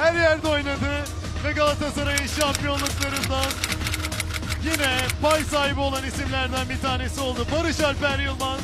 Her yerde oynadı ve Galatasaray'ın şampiyonluklarından yine pay sahibi olan isimlerden bir tanesi oldu. Barış Alper Yılmaz.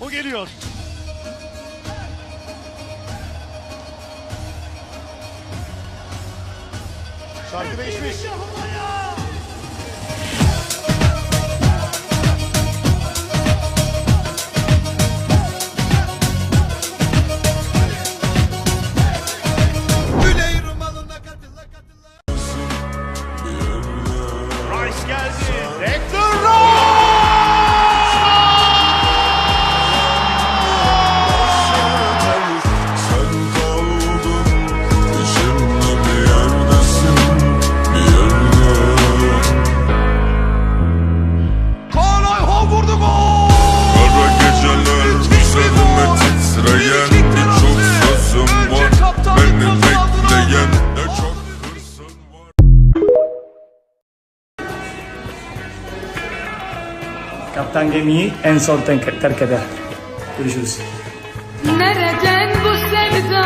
O geliyor. Şarkı değişmiş. Gemiyi en son terk terk eder. Görüşürüz. Nereden bu sevda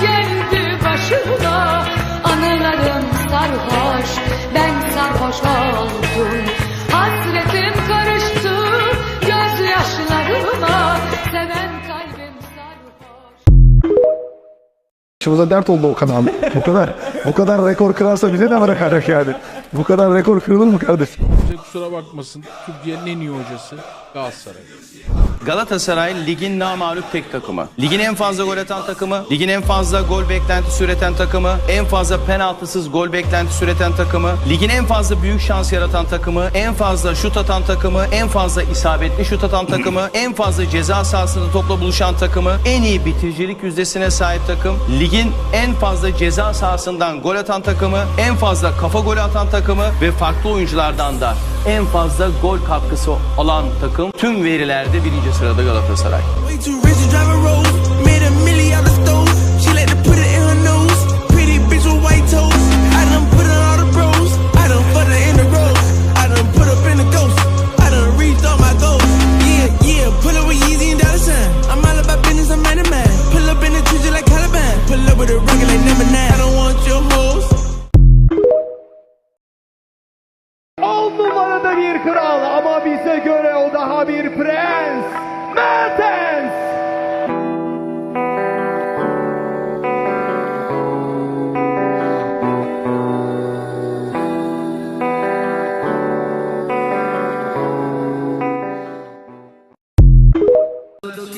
geldi başıma Anılarım sarhoş ben sarhoş oldum Hasretim karıştı gözyaşlarıma Seven kalbim sarhoş Başımıza dert oldu o kanal. O kadar. O kadar rekor kırarsa bize de bırakacak yani. Bu kadar rekor kırılır mı kardeşim? Kimse kusura bakmasın. Türkiye'nin en iyi hocası Galatasaray. Galatasaray ligin namağlup tek takımı. Ligin en fazla gol atan takımı, ligin en fazla gol beklentisi üreten takımı, en fazla penaltısız gol beklentisi üreten takımı, ligin en fazla büyük şans yaratan takımı, en fazla şut atan takımı, en fazla isabetli şut atan takımı, en fazla ceza sahasında topla buluşan takımı, en iyi bitiricilik yüzdesine sahip takım, ligin en fazla ceza sahasından gol atan takımı, en fazla kafa golü atan takımı ve farklı oyunculardan da en fazla gol katkısı olan takım tüm verilerde birinci sırada Galatasaray. A a. Pull up with Yeezy and dollar sign. Kral ama bize göre o daha bir prens. Mertens!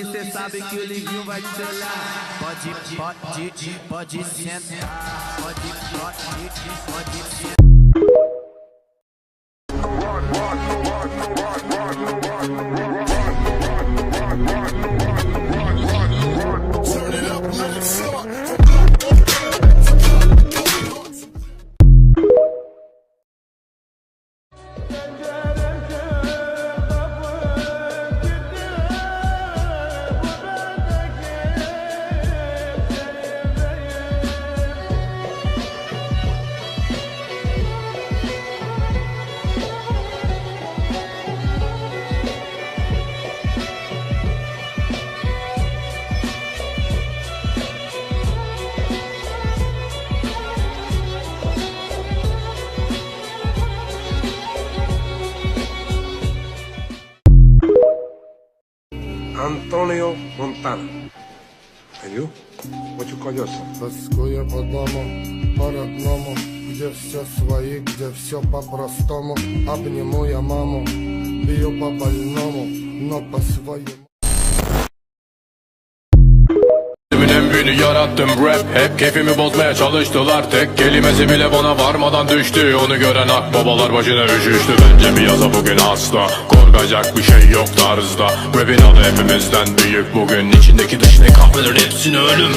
que cê sabe que o. Pode, pode, pode sentar. Pode, pode, pode sentar. Antonio Montana. And you? What you call yourself? Тоскуя по дому, по родному Где все свои, где все по-простому Обниму я маму, бью по больному Но по-своему Beni yarattım rap Hep keyfimi bozmaya çalıştılar Tek kelimesi bile bana varmadan düştü Onu gören akbabalar başına üşüştü Bence bir yaza bugün hasta Korkacak bir şey yok tarzda Rap'in adı hepimizden büyük bugün İçindeki dışındaki kahvelerin hepsini ölüm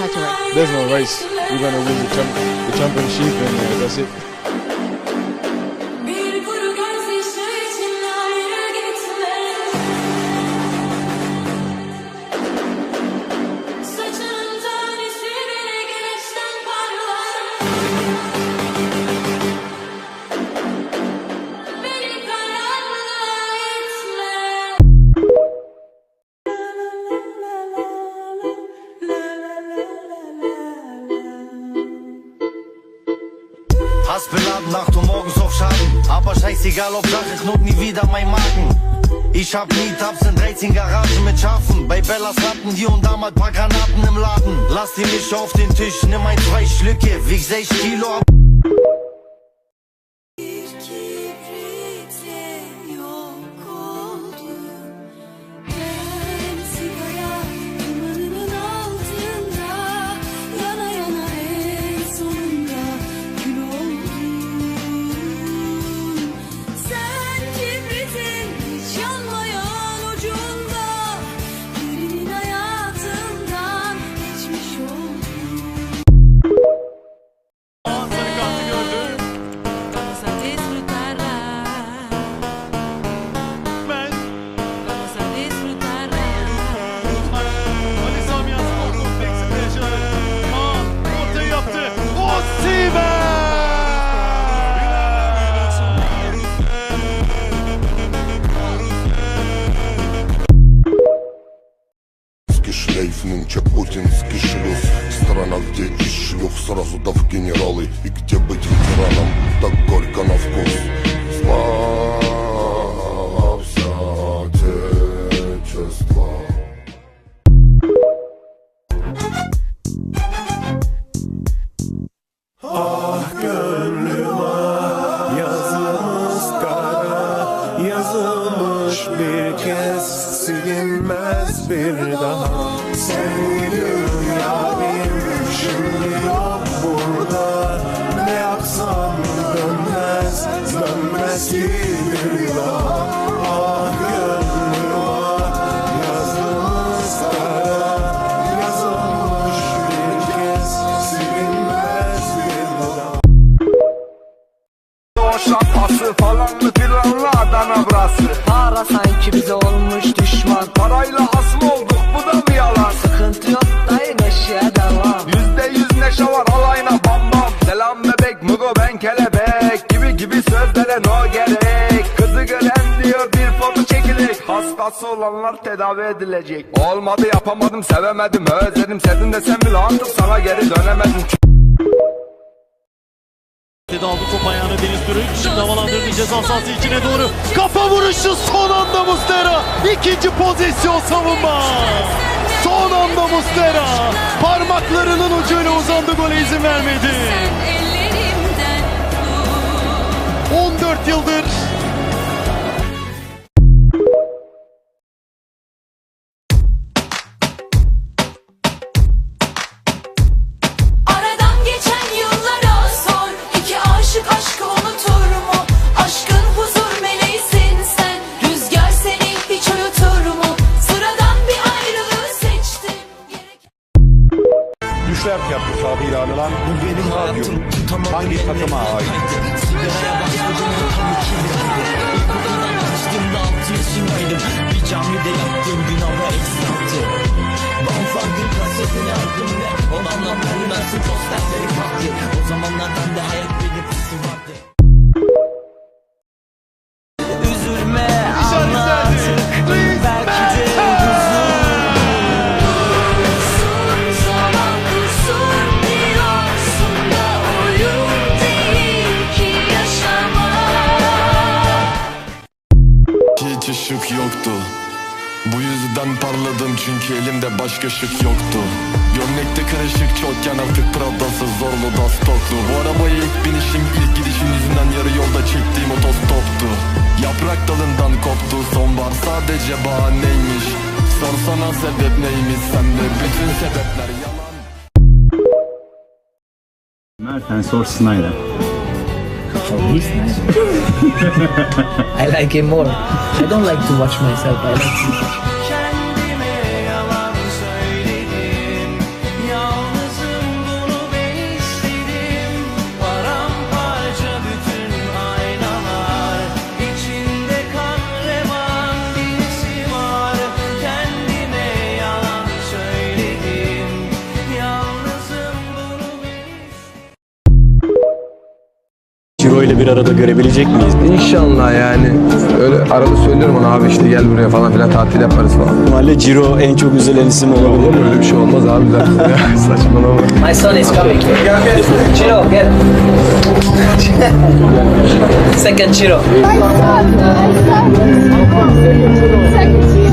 Tataray. There's no race. We're gonna win the, champ- the championship, and uh, that's it. Scheißegal, auf Sache, knurrt nie wieder mein Magen. Ich hab Meetups in 13 Garagen mit Schafen. Bei Bellas hatten hier und da mal paar Granaten im Laden. Lass die Mische auf den Tisch, nimm ein, zwei Schlücke, wieg 6 Kilo ab. Bir daha Hastası olanlar tedavi edilecek Olmadı yapamadım sevemedim özledim Sevdim desem bile artık sana geri dönemedim Aldı top ayağına Deniz Türüç. Şimdi havalandırdı ceza sahası içine doğru. Kafa vuruşu son anda Mustera. İkinci pozisyon savunma. Son anda Mustera. Parmaklarının ucuyla uzandı gole izin vermedi. ellerimden 14 yıldır Düşler tiyatrosu adıyla anılan bu benim radyom. Hangi takıma ait? Bir camide yattığım gün hava eksi Bonfangın kasetini aldım ve Olanla vermezsin posterleri kalktı O zamanlar bende hayat belirtisi Bu yüzden parladım çünkü elimde başka şık yoktu. Gömlekte kırışık çokken artık Prada'sız zorlu da stoklu Bu arabaya ilk binişim ilk gidişim yüzünden yarı yolda çektiğim otostoptu. Yaprak dalından koptu sonbahar sadece bahaneymiş. Sorsana sebep neymiş sende bütün sebepler yalan. Mertens or Snyder. I like him more. I don't like to watch myself I like to bir arada görebilecek miyiz? İnşallah yani. Öyle arada söylüyorum ona abi işte gel buraya falan filan tatil yaparız falan. Ihtimalle Ciro en çok üzülen isim olabilir. Olur mu öyle bir şey olmaz abi zaten. ya. Saçmalama. My son is coming. Chiro, get. Second Chiro. Second